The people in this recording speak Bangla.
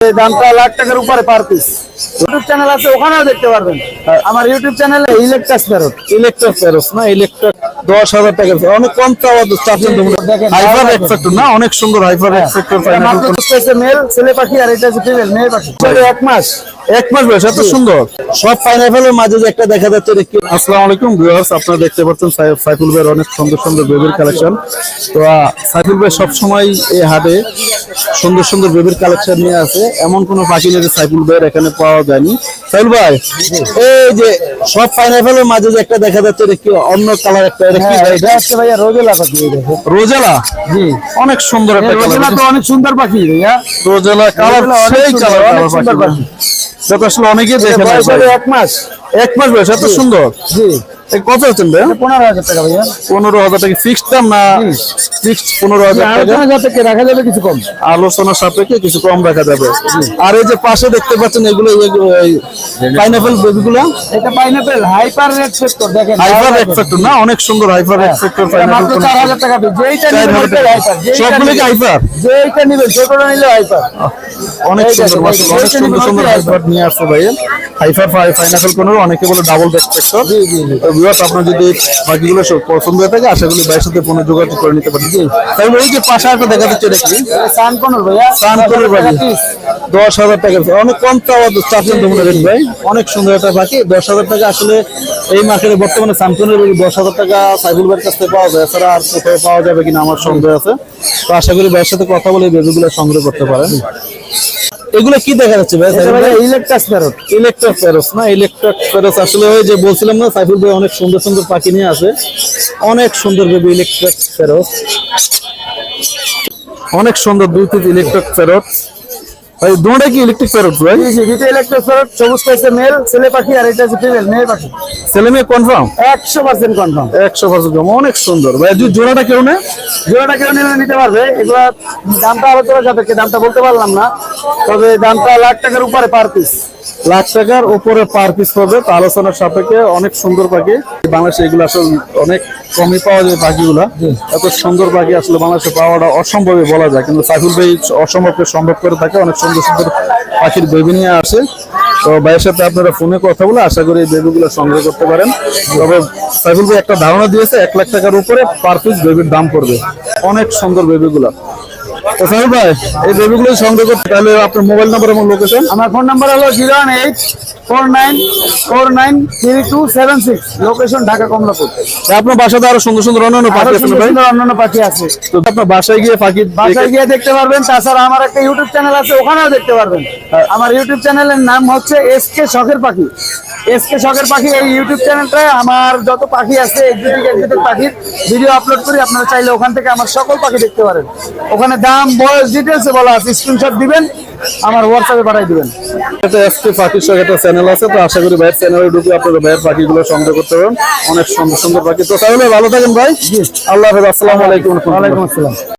এই দামটা লাখ টাকার উপরে পার পিস ইউটিউব চ্যানেল আছে ওখানেও দেখতে পারবেন। আমার ইউটিউব চ্যানেলে ইলেকট্রাস প্যারট ইলেকট্রিক প্যারোস না ইলেকট্রিক দশ হাজার টাকা অনেক কম চাওয়া। এক্সপেক্টর না অনেক সুন্দর এক্সপেক্টর মাত্র হচ্ছে মেল ছেলে পাখি আর এটা ফিমেল মেয়ে পাখি। এক মাস। এক মাস বয়স এত সুন্দর। সব পাইনাপেলের মাঝে যে একটা দেখা যাচ্ছে কি? আসসালামু আলাইকুম ভিউয়ার্স আপনারা দেখতে পাচ্ছেন সাইফুল ভাইয়ের অনেক সুন্দর সুন্দর বেবির কালেকশন। তো সাইফুল ভাই সব সময় এই হাটে সুন্দর সুন্দর বেবির কালেকশন নিয়ে আসে। এমন কোনো পাখি নেই যে সাইফুল ভাইয়ের এখানে পাওয়া যায়নি। সাইফুল ভাই এই যে সব পাইনাপেলের মাঝে যে একটা দেখা যাচ্ছে কি অন্য কালার একটা? এটা কি হ্যাঁ, ভাই? এটা হচ্ছে ভাইয়া রোজেলা পাখি দেখো। রোজেলা? জি। অনেক সুন্দর একটা রোজেলা তো অনেক সুন্দর পাখি ভাইয়া। রোজেলা কালার সেই কালার অনেক সুন্দর পাখি। আসলে অনেকেই দেখে এক মাস। এক মাস বয়স এত সুন্দর। জি। কত হচ্ছেন ভাই পনেরো হাজার টাকা ভাইয়া। পনেরো হাজার টাকা ফিক্সড দাম না ফিক্সড পনেরো হাজার টাকা? রাখা যাবে কিছু কম। আলোচনা সাপেক্ষে কিছু কম রাখা যাবে। আর এই যে পাশে দেখতে পাচ্ছেন এগুলো পাইনাপেল বেবিগুলো এটা পাইনাপেল হাইপার রেড সেক্টর দেখেন। হাইপার এক্সপেক্টর না? অনেক সুন্দর হাইপার এক্সপেক্টর এটা মাত্র চার হাজার টাকা যেইটা নিবেন হাইপার সবগুলো কি হাইপার যেইটা নিবেন ছোটটা নিলে হাইপার অনেক সুন্দর মাশাআল্লাহ, অনেক সুন্দর সুন্দর হাইপার নিয়ে আসছে ভাই হাইপার পাইনাপেল কোন অনেকে বলে ডাবল জি জি আপনার যদি বাকিগুলো সব পছন্দ হয়ে থাকে আশা করি ভাইয়ের সাথে ফোনে যোগাযোগ করে নিতে পারেন। তাহলে এই যে পাশে একটা দেখা যাচ্ছে এটা কি সান কোনর ভাইয়া। কানপুরের বাড়ি দশ হাজার টাকা অনেক কম চাওয়া চাচ্ছেন তো মনে ভাই। অনেক সুন্দর একটা পাখি দশ হাজার টাকা আসলে এই মার্কেটে বর্তমানে স্যামসনের বাড়ি দশ হাজার টাকা সাইকেল ভাইয়ের কাছ থেকে পাওয়া যায়। এছাড়া আর কোথাও পাওয়া যাবে কিনা আমার সন্দেহ আছে। তো আশা করি ভাইয়ের সাথে কথা বলে এই বেবিগুলো সংগ্রহ করতে পারেন। এগুলো কি দেখা যাচ্ছে ভাই? ইলেকট্রাস প্যারট ইলেকট্রিক প্যারস না? ইলেকট্রিক প্যারস আসলে ওই যে বলছিলাম না সাইফুল ভাই অনেক সুন্দর সুন্দর পাখি নিয়ে আসে। অনেক সুন্দর বেবি ইলেকট্রিক প্যারস অনেক সুন্দর দুই পিস ইলেকট্রিক প্যারোট ভাই দুটোটা কি ইলেকট্রিক প্যারোট ভাই? জি দুটো ইলেকট্রাস প্যারট সবুজ পাইছে মেল ছেলে পাখি আর এটা হচ্ছে ফিমেল মেয়ে পাখি। ছেলে মেয়ে কনফার্ম একশো পার্সেন্ট কনফার্ম একশো পার্সেন্ট অনেক সুন্দর। ভাই যদি জোড়াটা কেউ নেয়? জোড়াটা কেউ নিলে নিতে পারবে। এগুলা দামটা আলোচনা সাপেক্ষে দামটা বলতে পারলাম না। তবে দামটা লাখ টাকার উপরে পার পিস লাখ টাকার উপরে পার পিস পাবে। তো আলোচনার সাপেক্ষে অনেক সুন্দর পাখি। বাংলাদেশে এগুলো আসলে অনেক কমই পাওয়া যায় পাখিগুলা। এত সুন্দর পাখি আসলে বাংলাদেশে পাওয়াটা অসম্ভবই বলা যায়। কিন্তু সাইফুল ভাই অসম্ভবকে সম্ভব করে থাকে অনেক সুন্দর সুন্দর পাখির বেবি নিয়ে আসে। তো ভাইয়ের সাথে আপনারা ফোনে কথা বলে আশা করি এই বেবিগুলো সংগ্রহ করতে পারেন। তবে সাইফুল ভাই একটা ধারণা দিয়েছে, এক লাখ টাকার উপরে পার পিস বেবির দাম পড়বে। অনেক সুন্দর বেবিগুলা। তো সাইফুল ভাই এই বেবিগুলো সংগ্রহ করতে তাহলে আপনার মোবাইল নাম্বার এবং লোকেশন আমার ফোন নাম্বার হলো zero one eight four nine four nine three two seven six location Dhaka Kamalapur. আপনার বাসাতে আরও সুন্দর সুন্দর অন্যান্য পাখি আছে ভাই? অন্যান্য পাখি আছে। তো আপনার বাসায় গিয়ে পাখি বাসায় গিয়ে দেখতে পারবেন তাছাড়া আমার একটা ইউটিউব চ্যানেল আছে ওখানেও দেখতে পারবেন। আমার ইউটিউব চ্যানেলের নাম হচ্ছে এস কে শখের পাখি। এস কে শখের পাখি এই ইউটিউব চ্যানেলটায় আমার যত পাখি আছে এক্সিটিক এক্সিটিক পাখির ভিডিও আপলোড করি। আপনারা চাইলে ওখান থেকে আমার সকল পাখি দেখতে পারেন। ওখানে দাম বয়স ডিটেলসে বলা আছে। স্ক্রিনশট দিবেন আমার হোয়াটসঅ্যাপে পাঠিয়ে দিবেন। একটা এসকে পাখির সঙ্গে একটা চ্যানেল আছে তো আশা করি ভাইয়ের চ্যানেলে ঢুকে আপনারা ভাইয়ের পাখিগুলো সংগ্রহ করতে পারেন অনেক সুন্দর সুন্দর পাখি। তো তাহলে ভালো থাকেন ভাই। আল্লাহ হাফেজ। আসসালামু আলাইকুম। ওয়ালাইকুম আসসালাম।